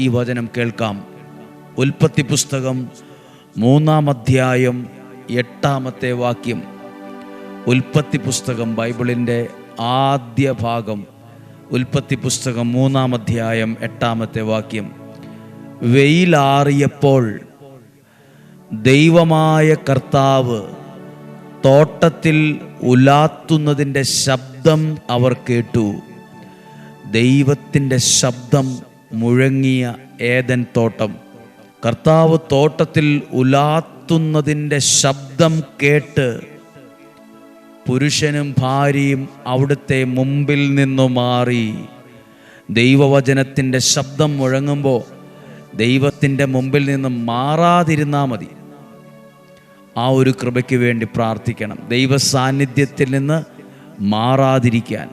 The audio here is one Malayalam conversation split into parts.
ഈ വചനം കേൾക്കാം. ഉൽപ്പത്തി പുസ്തകം മൂന്നാം അധ്യായം എട്ടാമത്തെ വാക്യം. ഉൽപ്പത്തി പുസ്തകം ബൈബിളിന്റെ ആദ്യ ഭാഗം. ഉൽപ്പത്തി പുസ്തകം മൂന്നാം അധ്യായം എട്ടാമത്തെ വാക്യം. വെയിലാറിയപ്പോൾ ദൈവമായ കർത്താവ് തോട്ടത്തിൽ ഉലാത്തുന്നതിന്റെ ശബ്ദം അവർ കേട്ടു. ദൈവത്തിന്റെ ശബ്ദം മുഴങ്ങിയ ഏതൻ തോട്ടം. കർത്താവ് തോട്ടത്തിൽ ഉലാത്തുന്നതിന്റെ ശബ്ദം കേട്ട് പുരുഷനും ഭാര്യയും അവിടുത്തെ മുമ്പിൽ നിന്നു മാറി. ദൈവവചനത്തിന്റെ ശബ്ദം മുഴങ്ങുമ്പോൾ ദൈവത്തിന്റെ മുമ്പിൽ നിന്ന് മാറാതിരുന്നാൽ മതി. ആ ഒരു കൃപയ്ക്ക് വേണ്ടി പ്രാർത്ഥിക്കണം. ദൈവ സാന്നിധ്യത്തിൽ നിന്ന് മാറാതിരിക്കാൻ.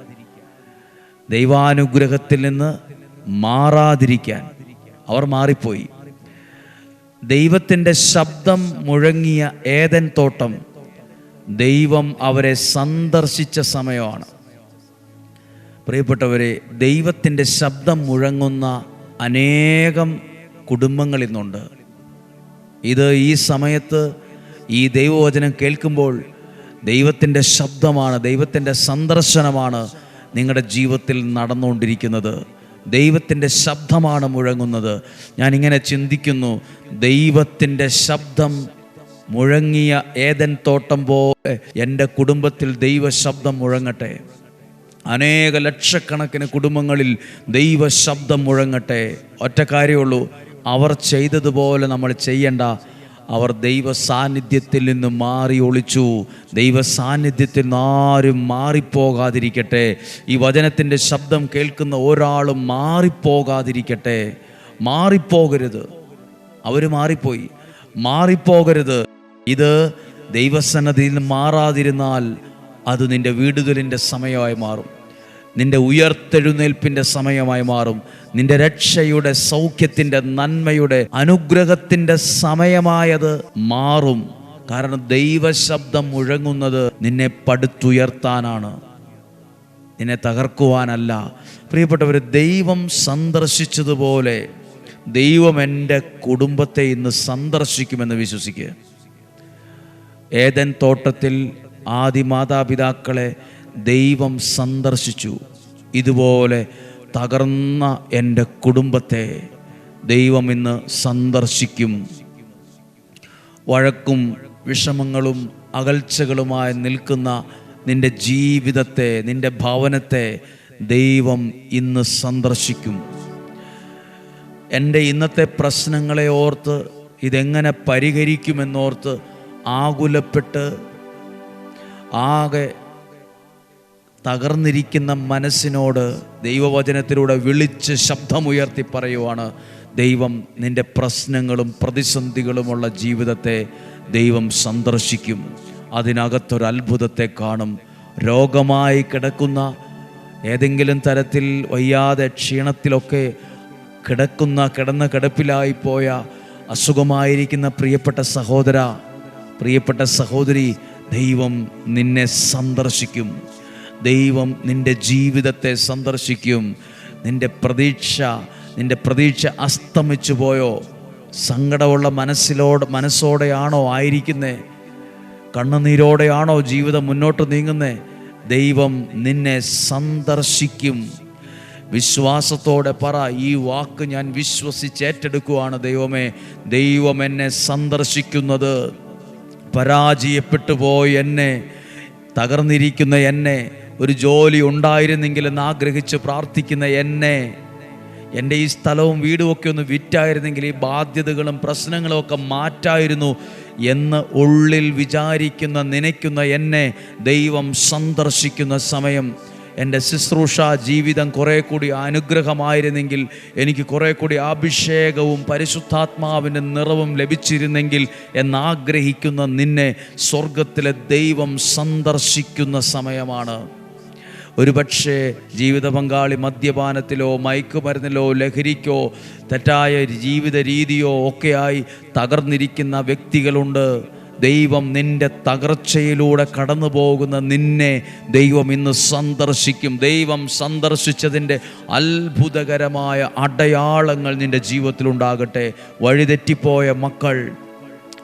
ദൈവാനുഗ്രഹത്തിൽ നിന്ന് മാറാതിരിക്കാൻ. അവർ മാറിപ്പോയി. ദൈവത്തിന്റെ ശബ്ദം മുഴങ്ങിയ ഏതൻ തോട്ടം ദൈവം അവരെ സന്ദർശിച്ച സമയമാണ്. പ്രിയപ്പെട്ടവരെ ദൈവത്തിന്റെ ശബ്ദം മുഴങ്ങുന്ന അനേകം കുടുംബങ്ങൾ ഇന്നുണ്ട്. ഇത് ഈ സമയത്ത് ഈ ദൈവവചനം കേൾക്കുമ്പോൾ ദൈവത്തിന്റെ ശബ്ദമാണ് ദൈവത്തിന്റെ സന്ദർശനമാണ് നിങ്ങളുടെ ജീവിതത്തിൽ നടന്നുകൊണ്ടിരിക്കുന്നത്. ദൈവത്തിന്റെ ശബ്ദമാണ് മുഴങ്ങുന്നത്. ഞാനിങ്ങനെ ചിന്തിക്കുന്നു ദൈവത്തിന്റെ ശബ്ദം മുഴങ്ങിയ ഏതൻ തോട്ടം പോലെ എന്റെ കുടുംബത്തിൽ ദൈവശബ്ദം മുഴങ്ങട്ടെ. അനേക ലക്ഷക്കണക്കിന് കുടുംബങ്ങളിൽ ദൈവശബ്ദം മുഴങ്ങട്ടെ. ഒറ്റ കാര്യമുള്ളൂ അവർ ചെയ്തതുപോലെ നമ്മൾ ചെയ്യണ്ട. അവർ ദൈവ സാന്നിധ്യത്തിൽ നിന്ന് മാറി ഒളിച്ചു. ദൈവ സാന്നിധ്യത്തിൽ നിന്ന് ആരും മാറിപ്പോകാതിരിക്കട്ടെ. ഈ വചനത്തിന്റെ ശബ്ദം കേൾക്കുന്ന ഒരാളും മാറിപ്പോകാതിരിക്കട്ടെ. മാറിപ്പോകരുത്. അവർ മാറിപ്പോയി. മാറിപ്പോകരുത്. ഇത് ദൈവസന്നതിയിൽ നിന്ന് മാറാതിരുന്നാൽ അത് നിന്റെ വീടുതലിന്റെ സമയമായി മാറും. നിന്റെ ഉയർത്തെഴുന്നേൽപ്പിന്റെ സമയമായി മാറും. നിന്റെ രക്ഷയുടെ സൗഖ്യത്തിന്റെ നന്മയുടെ അനുഗ്രഹത്തിന്റെ സമയമായത് മാറും. കാരണം ദൈവശബ്ദം മുഴങ്ങുന്നത് നിന്നെ പടുത്തുയർത്താനാണ്. നിന്നെ തകർക്കുവാനല്ല. പ്രിയപ്പെട്ടവർ ദൈവം സന്ദർശിച്ചതുപോലെ ദൈവം എന്റെ കുടുംബത്തെ ഇന്ന് സന്ദർശിക്കുമെന്ന് വിശ്വസിക്കുക ഏതൻ തോട്ടത്തിൽ ആദി മാതാപിതാക്കളെ ദൈവം സന്ദർശിച്ചു. ഇതുപോലെ തകർന്ന എന്റെ കുടുംബത്തെ ദൈവം ഇന്ന് സന്ദർശിക്കും. വഴക്കും വിഷമങ്ങളും അകൽച്ചകളുമായി നിൽക്കുന്ന നിന്റെ ജീവിതത്തെ നിന്റെ ഭവനത്തെ ദൈവം ഇന്ന് സന്ദർശിക്കും. എന്റെ ഇന്നത്തെ പ്രശ്നങ്ങളെ ഓർത്ത് ഇതെങ്ങനെ പരിഹരിക്കുമെന്നോർത്ത് ആകുലപ്പെട്ട് ആകെ തകർന്നിരിക്കുന്ന മനസ്സിനോട് ദൈവവചനത്തിലൂടെ വിളിച്ച് ശബ്ദമുയർത്തി പറയുവാണ് ദൈവം നിന്റെ പ്രശ്നങ്ങളും പ്രതിസന്ധികളുമുള്ള ജീവിതത്തെ ദൈവം സന്ദർശിക്കും. അതിനകത്തൊരു അത്ഭുതത്തെ കാണും. രോഗമായി കിടക്കുന്ന ഏതെങ്കിലും തരത്തിൽ വയ്യാതെ ക്ഷീണത്തിലൊക്കെ കിടക്കുന്ന കിടന്ന കിടപ്പിലായിപ്പോയ അസുഖമായിരിക്കുന്ന പ്രിയപ്പെട്ട സഹോദര പ്രിയപ്പെട്ട സഹോദരി ദൈവം നിന്നെ സന്ദർശിക്കും. ദൈവം നിന്റെ ജീവിതത്തെ സന്ദർശിക്കും. നിന്റെ പ്രതീക്ഷ നിന്റെ പ്രതീക്ഷ അസ്തമിച്ചു പോയോ? സങ്കടമുള്ള മനസ്സിലോട് മനസ്സോടെയാണോ ആയിരിക്കുന്നേ? കണ്ണുനീരോടെയാണോ ജീവിതം മുന്നോട്ട് നീങ്ങുന്നേ? ദൈവം നിന്നെ സന്ദർശിക്കും. വിശ്വാസത്തോടെ പറ ഈ വാക്ക് ഞാൻ വിശ്വസിച്ച് ഏറ്റെടുക്കുവാണ് ദൈവമേ. ദൈവം എന്നെ സന്ദർശിക്കുന്നത്. പരാജയപ്പെട്ടു പോയി എന്നെ തകർന്നിരിക്കുന്ന എന്നെ. ഒരു ജോലി ഉണ്ടായിരുന്നെങ്കിലെന്ന് ആഗ്രഹിച്ച് പ്രാർത്ഥിക്കുന്ന എന്നെ എന്റെ ഈ സ്ഥലവും വീടും ഒക്കെ ഒന്ന് വിറ്റായിരുന്നെങ്കിൽ ഈ ബാധ്യതകളും പ്രശ്നങ്ങളും ഒക്കെ മാറ്റായിരുന്നു എന്ന് ഉള്ളിൽ വിചാരിക്കുന്ന നനയ്ക്കുന്ന എന്നെ ദൈവം സന്ദർശിക്കുന്ന സമയം. എന്റെ ശുശ്രൂഷ ജീവിതം കുറേ കൂടി അനുഗ്രഹമായിരുന്നെങ്കിൽ എനിക്ക് കുറേ കൂടി അഭിഷേകവും പരിശുദ്ധാത്മാവിന്റെ നിറവും ലഭിച്ചിരുന്നെങ്കിൽ എന്നാഗ്രഹിക്കുന്ന നിന്നെ സ്വർഗത്തിലെ ദൈവം സന്ദർശിക്കുന്ന സമയമാണ്. ഒരുപക്ഷെ ജീവിത പങ്കാളി മദ്യപാനത്തിലോ മയക്കുമരുന്നിലോ ലഹരിക്കോ തെറ്റായ ജീവിത രീതിയോ ഒക്കെയായി തകർന്നിരിക്കുന്ന വ്യക്തികളുണ്ട്. ദൈവം നിന്റെ തകർച്ചയിലൂടെ കടന്നു പോകുന്ന നിന്നെ ദൈവം ഇന്ന് സന്ദർശിക്കും. ദൈവം സന്ദർശിച്ചതിന്റെ അത്ഭുതകരമായ അടയാളങ്ങൾ നിന്റെ ജീവിതത്തിലുണ്ടാകട്ടെ. വഴിതെറ്റിപ്പോയ മക്കൾ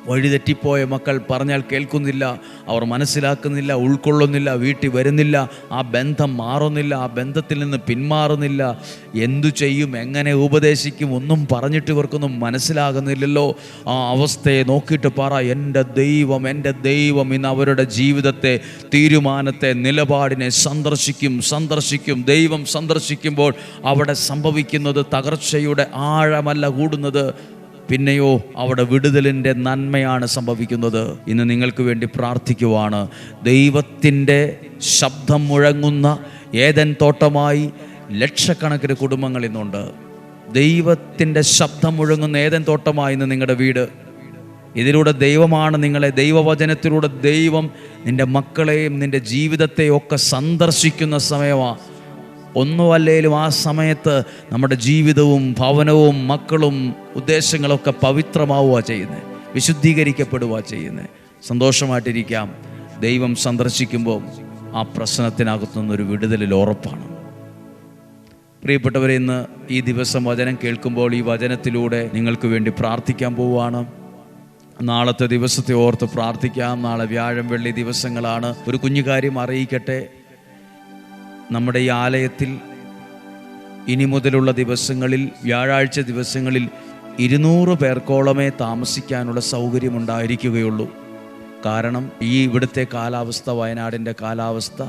വഴിതെറ്റിപ്പോയ മക്കൾ പറഞ്ഞാൽ കേൾക്കുന്നില്ല അവർ മനസ്സിലാക്കുന്നില്ല ഉൾക്കൊള്ളുന്നില്ല വീട്ടിൽ വരുന്നില്ല ആ ബന്ധം മാറുന്നില്ല ആ ബന്ധത്തിൽ നിന്ന് പിന്മാറുന്നില്ല. എന്തു ചെയ്യും എങ്ങനെ ഉപദേശിക്കും ഒന്നും പറഞ്ഞിട്ട് ഇവർക്കൊന്നും മനസ്സിലാകുന്നില്ലല്ലോ. ആ അവസ്ഥയെ നോക്കിയിട്ട് പറ എന്റെ ദൈവം എന്റെ ദൈവം ഇന്ന് അവരുടെ ജീവിതത്തെ തീരുമാനത്തെ നിലപാടിനെ സന്ദർശിക്കും സന്ദർശിക്കും. ദൈവം സന്ദർശിക്കുമ്പോൾ അവിടെ സംഭവിക്കുന്നത് തകർച്ചയുടെ ആഴമല്ല കൂടുന്നത്. പിന്നെയോ അവിടെ വിടുതലിന്റെ നന്മയാണ് സംഭവിക്കുന്നത്. ഇന്ന് നിങ്ങൾക്ക് വേണ്ടി പ്രാർത്ഥിക്കുവാണ്. ദൈവത്തിന്റെ ശബ്ദം മുഴങ്ങുന്ന ഏതൻ തോട്ടമായി ലക്ഷക്കണക്കിന് കുടുംബങ്ങൾ ഇന്നുണ്ട്. ദൈവത്തിന്റെ ശബ്ദം മുഴങ്ങുന്ന ഏതൻ തോട്ടമായി ഇന്ന് നിങ്ങളുടെ വീട്. ഇതിലൂടെ ദൈവമാണ് നിങ്ങളെ ദൈവവചനത്തിലൂടെ ദൈവം നിന്റെ മക്കളെയും നിന്റെ ജീവിതത്തെയും ഒക്കെ സന്ദർശിക്കുന്ന സമയമാണ് ഒന്നുമല്ലേലും ആ സമയത്ത് നമ്മുടെ ജീവിതവും ഭവനവും മക്കളും ഉദ്ദേശങ്ങളൊക്കെ പവിത്രമാവുക ചെയ്യുന്നത് വിശുദ്ധീകരിക്കപ്പെടുക ചെയ്യുന്നത് സന്തോഷമായിട്ടിരിക്കാം. ദൈവം സന്ദർശിക്കുമ്പോൾ ആ പ്രശ്നത്തിനകത്തുനിന്നൊരു വിടുതലിൽ ഉറപ്പാണ്. പ്രിയപ്പെട്ടവരെ ഇന്ന് ഈ ദിവസം വചനം കേൾക്കുമ്പോൾ ഈ വചനത്തിലൂടെ നിങ്ങൾക്ക് വേണ്ടി പ്രാർത്ഥിക്കാൻ പോവുകയാണ്. നാളത്തെ ദിവസത്തെ ഓർത്ത് പ്രാർത്ഥിക്കാം. നാളെ വ്യാഴം വെള്ളി ദിവസങ്ങളാണ്. ഒരു കുഞ്ഞു കാര്യം അറിയിക്കട്ടെ. നമ്മുടെ ഈ ആലയത്തിൽ ഇനി മുതലുള്ള ദിവസങ്ങളിൽ വ്യാഴാഴ്ച ദിവസങ്ങളിൽ ഇരുന്നൂറ് പേർക്കോളമേ താമസിക്കാനുള്ള സൗകര്യമുണ്ടായിരിക്കുകയുള്ളൂ. കാരണം ഈ ഇവിടുത്തെ കാലാവസ്ഥ വയനാടിന്റെ കാലാവസ്ഥ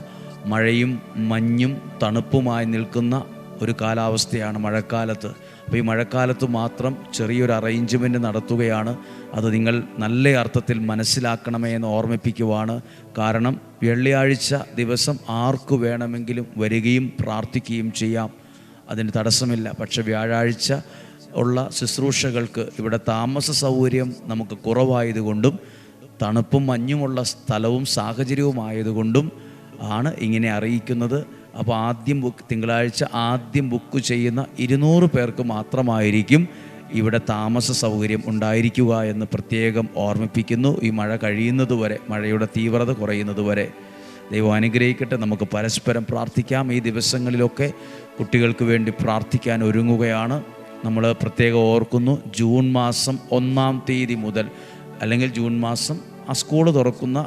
മഴയും മഞ്ഞും തണുപ്പുമായി നിൽക്കുന്ന ഒരു കാലാവസ്ഥയാണ് മഴക്കാലത്ത്. അപ്പോൾ ഈ മഴക്കാലത്ത് മാത്രം ചെറിയൊരു അറേഞ്ച്മെന്റ് നടത്തുകയാണ്. അത് നിങ്ങൾ നല്ല അർത്ഥത്തിൽ മനസ്സിലാക്കണമേ എന്ന് ഓർമ്മിപ്പിക്കുവാണ്. കാരണം വെള്ളിയാഴ്ച ദിവസം ആർക്ക് വേണമെങ്കിലും വരികയും പ്രാർത്ഥിക്കുകയും ചെയ്യാം. അതിന് തടസ്സമില്ല. പക്ഷെ വ്യാഴാഴ്ച ഉള്ള ശുശ്രൂഷകൾക്ക് ഇവിടെ താമസ സൗകര്യം നമുക്ക് കുറവായതുകൊണ്ടും തണുപ്പും മഞ്ഞുമുള്ള സ്ഥലവും സാഹചര്യവുമായതുകൊണ്ടും ആണ് ഇങ്ങനെ അറിയിക്കുന്നത്. അപ്പോൾ ആദ്യം ബുക്ക് തിങ്കളാഴ്ച ആദ്യം ബുക്ക് ചെയ്യുന്ന ഇരുന്നൂറ് പേർക്ക് മാത്രമായിരിക്കും ഇവിടെ താമസ സൗകര്യം ഉണ്ടായിരിക്കുക എന്ന് പ്രത്യേകം ഓർമ്മിപ്പിക്കുന്നു. ഈ മഴ കഴിയുന്നതുവരെ മഴയുടെ തീവ്രത കുറയുന്നതുവരെ ദൈവം അനുഗ്രഹിക്കട്ടെ. നമുക്ക് പരസ്പരം പ്രാർത്ഥിക്കാം. ഈ ദിവസങ്ങളിലൊക്കെ കുട്ടികൾക്ക് വേണ്ടി പ്രാർത്ഥിക്കാൻ ഒരുങ്ങുകയാണ്. നമ്മൾ പ്രത്യേകം ഓർക്കുന്നു ജൂൺ മാസം ഒന്നാം തീയതി മുതൽ അല്ലെങ്കിൽ ജൂൺ മാസം ആ സ്കൂൾ തുറക്കുന്ന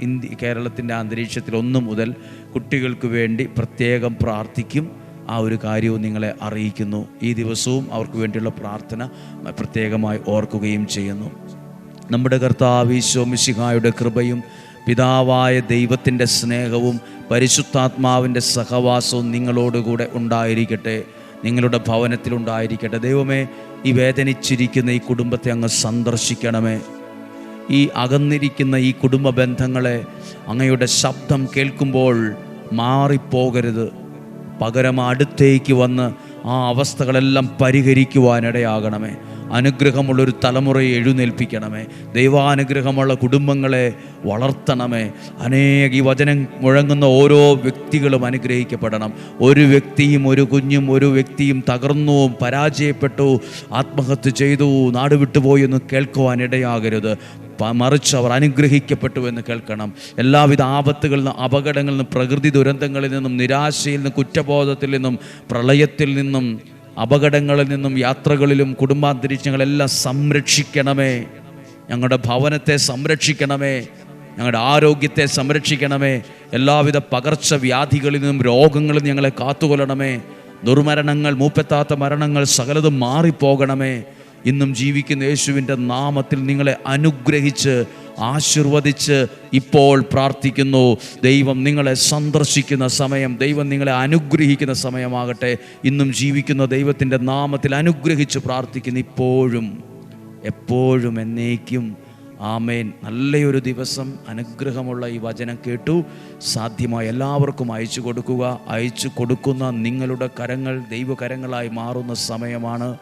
ഇന്ത്യ കേരളത്തിന്റെ അന്തരീക്ഷത്തിൽ ഒന്ന് മുതൽ കുട്ടികൾക്ക് വേണ്ടി പ്രത്യേകം പ്രാർത്ഥിക്കും. ആ ഒരു കാര്യവും നിങ്ങളെ അറിയിക്കുന്നു. ഈ ദിവസവും അവർക്ക് വേണ്ടിയുള്ള പ്രാർത്ഥന പ്രത്യേകമായി ഓർക്കുകയും ചെയ്യുന്നു. നമ്മുടെ കർത്താവ് കൃപയും പിതാവായ ദൈവത്തിന്റെ സ്നേഹവും പരിശുദ്ധാത്മാവിന്റെ സഹവാസവും നിങ്ങളോടുകൂടെ ഉണ്ടായിരിക്കട്ടെ. നിങ്ങളുടെ ഭവനത്തിലുണ്ടായിരിക്കട്ടെ. ദൈവമേ ഈ വേദനിച്ചിരിക്കുന്ന ഈ കുടുംബത്തെ അങ്ങ് സന്ദർശിക്കണമേ. ഈ അകന്നിരിക്കുന്ന ഈ കുടുംബ ബന്ധങ്ങളെ അങ്ങയുടെ ശബ്ദം കേൾക്കുമ്പോൾ മാറിപ്പോകരുത്. പകരം അടുത്തേക്ക് വന്ന് ആ അവസ്ഥകളെല്ലാം പരിഹരിക്കുവാനിടയാകണമേ. അനുഗ്രഹമുള്ളൊരു തലമുറയെ എഴുന്നേൽപ്പിക്കണമേ. ദൈവാനുഗ്രഹമുള്ള കുടുംബങ്ങളെ വളർത്തണമേ. അനേക ഈ വചനം മുഴങ്ങുന്ന ഓരോ വ്യക്തികളും അനുഗ്രഹിക്കപ്പെടണം. ഒരു വ്യക്തിയും ഒരു കുഞ്ഞും ഒരു വ്യക്തിയും തകർന്നു പരാജയപ്പെട്ടു ആത്മഹത്യ ചെയ്തു നാട് വിട്ടുപോയി എന്ന് പ- മറിച്ച് അവർ അനുഗ്രഹിക്കപ്പെട്ടു എന്ന് കേൾക്കണം. എല്ലാവിധ ആപത്തുകളിൽ നിന്നും അപകടങ്ങളിൽ നിന്നും പ്രകൃതി ദുരന്തങ്ങളിൽ നിന്നും നിരാശയിൽ നിന്നും കുറ്റബോധത്തിൽ നിന്നും പ്രളയത്തിൽ നിന്നും അപകടങ്ങളിൽ നിന്നും യാത്രകളിലും കുടുംബാന്തരീക്ഷങ്ങളെല്ലാം സംരക്ഷിക്കണമേ. ഞങ്ങളുടെ ഭവനത്തെ സംരക്ഷിക്കണമേ. ഞങ്ങളുടെ ആരോഗ്യത്തെ സംരക്ഷിക്കണമേ. എല്ലാവിധ പകർച്ചവ്യാധികളിൽ നിന്നും രോഗങ്ങളിൽ ഞങ്ങളെ കാത്തുകൊള്ളണമേ. ദുർമരണങ്ങൾ മൂപ്പെത്താത്ത മരണങ്ങൾ സകലതും മാറിപ്പോകണമേ. ഇന്നും ജീവിക്കുന്ന യേശുവിന്റെ നാമത്തിൽ നിങ്ങളെ അനുഗ്രഹിച്ച് ആശീർവദിച്ച് ഇപ്പോൾ പ്രാർത്ഥിക്കുന്നു. ദൈവം നിങ്ങളെ സന്ദർശിക്കുന്ന സമയം ദൈവം നിങ്ങളെ അനുഗ്രഹിക്കുന്ന സമയമാകട്ടെ. ഇന്നും ജീവിക്കുന്ന ദൈവത്തിന്റെ നാമത്തിൽ അനുഗ്രഹിച്ച് പ്രാർത്ഥിക്കുന്നു ഇപ്പോഴും എപ്പോഴും എന്നേക്കും. ആമേൻ. നല്ലയൊരു ദിവസം അനുഗ്രഹമുള്ള ഈ വചനം കേട്ടു. സാധ്യമായ എല്ലാവർക്കും അയച്ചു കൊടുക്കുക. അയച്ചു കൊടുക്കുന്ന നിങ്ങളുടെ കരങ്ങൾ ദൈവകരങ്ങളായി മാറുന്ന സമയമാണ്.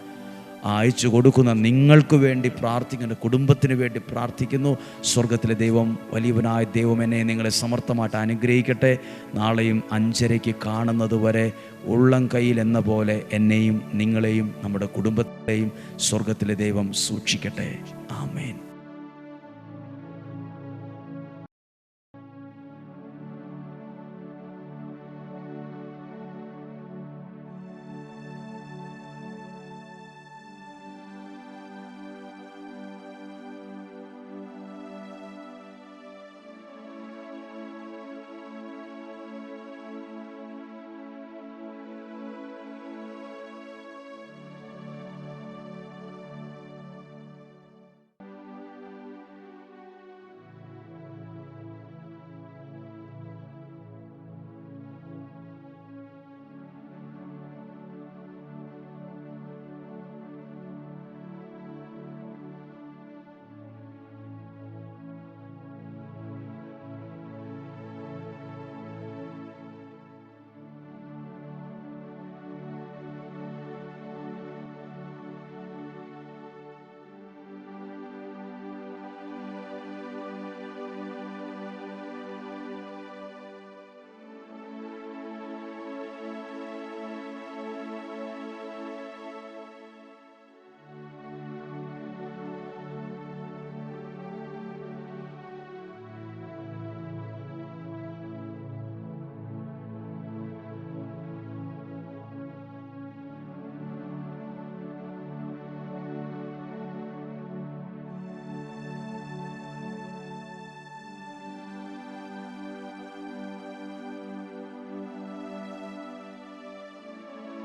അയച്ചു കൊടുക്കുന്ന നിങ്ങൾക്ക് വേണ്ടി പ്രാർത്ഥിക്കുന്ന കുടുംബത്തിന് വേണ്ടി പ്രാർത്ഥിക്കുന്നു. സ്വർഗത്തിലെ ദൈവം വലിയവനായ ദൈവം എന്നെ നിങ്ങളെ സമർത്ഥമായിട്ട് അനുഗ്രഹിക്കട്ടെ. നാളെയും അഞ്ചരയ്ക്ക് കാണുന്നത് വരെ ഉള്ളം കയ്യിൽ എന്ന പോലെ എന്നെയും നിങ്ങളെയും നമ്മുടെ കുടുംബത്തെയും സ്വർഗത്തിലെ ദൈവം സൂക്ഷിക്കട്ടെ. ആമേൻ.